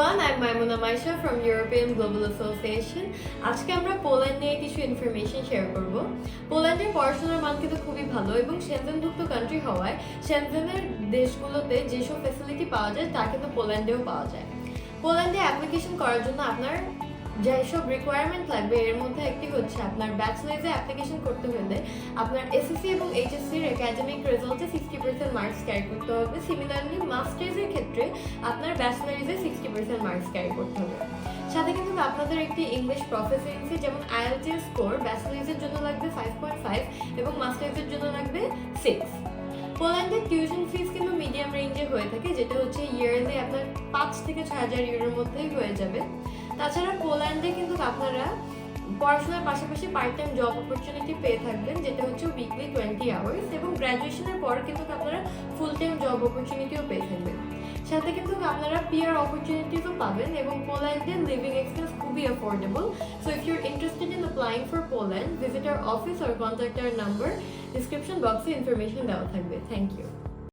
Everyone I Maimuna Maisha from European global association আজকে আমরা Poland নিয়ে কিছু ইনফরমেশন শেয়ার করব। পোল্যান্ডের পড়াশোনার মান কিন্তু খুবই ভালো এবং সেনজেনভুক্ত কান্ট্রি হওয়ায় সেনজেনের দেশগুলোতে যেসব ফেসিলিটি পাওয়া যায়, তা কিন্তু পোল্যান্ডেও পাওয়া যায়। পোল্যান্ডে অ্যাপ্লিকেশন করার জন্য আপনার যেসব রিকোয়ারমেন্ট লাগবে, এর মধ্যে একটি হচ্ছে আপনার ব্যাচেলার্সে অ্যাপ্লিকেশন করতে হলে আপনার এসএসসি এবং এইচএসসির একাডেমিক রেজাল্টে সিক্সটি পার্সেন্ট মার্কস ক্যারি করতে হবে। সিমিলারলি মাস্টার্সের ক্ষেত্রে আপনার ব্যাচেলারিজে সিক্সটি পার্সেন্ট মার্কস ক্যারি করতে হবে। সাথে কিন্তু আপনাদের একটি ইংলিশ প্রফেসিয়েন্সি যেমন আইএলটিএস স্কোর ব্যাচেলারিজের জন্য লাগবে ফাইভ পয়েন্ট ফাইভ এবং মাস্টার্সের জন্য লাগবে সিক্স পোল্যান্ডের টিউশন ফিস কিন্তু মিডিয়াম রেঞ্জে হয়ে থাকে, যেটা হচ্ছে ইয়ারলি আপনার পাঁচ থেকে ছয় হাজার ইউরোর মধ্যেই হয়ে যাবে। তাছাড়া পোল্যান্ডে কিন্তু আপনারা পড়াশোনার পাশাপাশি পার্ট টাইম জব অপরচুনিটি পেয়ে থাকবেন, যেটা হচ্ছে উইকলি টোয়েন্টি আওয়ার্স এবং গ্র্যাজুয়েশনের পর কিন্তু আপনারা ফুল টাইম জব অপরচুনিটিও পেয়ে থাকবেন। সাথে কিন্তু আপনারা পিয়ার অপরচুনিটিসও পাবেন এবং পোল্যান্ডে লিভিং এক্সপেন্স খুবই affordable so if you're interested in applying for Poland visit our office our contact our number description বক্সে ইনফরমেশন দেওয়া থাকবে। Thank you